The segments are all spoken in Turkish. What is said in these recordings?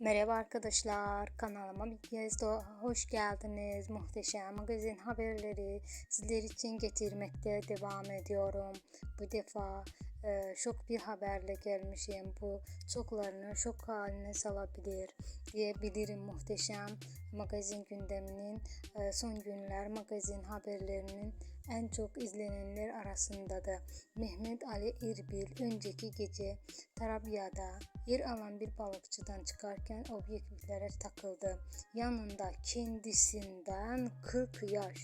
Merhaba arkadaşlar, kanalıma bir kez daha hoş geldiniz. Muhteşem magazin haberleri sizler için getirmekte devam ediyorum. Bu defa e, şok bir haberle gelmişim. Bu çoklarını şok haline salabilir diyebilirim. Muhteşem magazin gündeminin e, son günler magazin haberlerinin en çok izlenenler arasındadır. Mehmet Ali Erbil önceki gece Tarabya'da yer alan bir balıkçıdan çıkarken objektiflere takıldı. Yanında kendisinden 40 yaş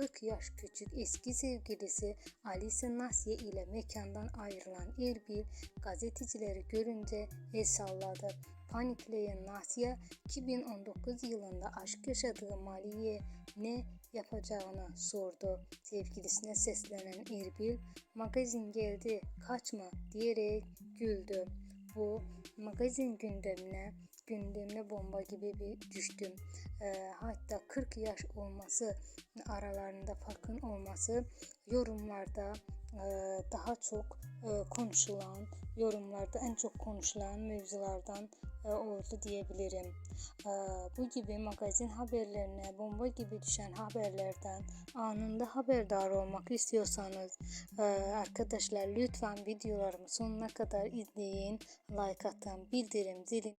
40 yaş küçük eski sevgilisi Alice Nasye ile mekandan ayrılan Erbil gazetecileri görünce el salladı. Panikleyen Nasya 2019 yılında aşk yaşadığı Mali'ye ne yapacağını sordu. Sevgilisine seslenen Erbil magazin geldi kaçma diyerek güldü. Bu magazin gündemine gündemine bomba gibi bir düştüm. Ee, hatta 40 yaş olması aralarında farkın olması yorumlarda e, daha çok e, konuşulan yorumlarda en çok konuşulan mevzulardan e, oldu diyebilirim. E, bu gibi magazin haberlerine bomba gibi düşen haberlerden anında haberdar olmak istiyorsanız arkadaşlar lütfen videolarımı sonuna kadar izleyin, like atın, bildirim zilini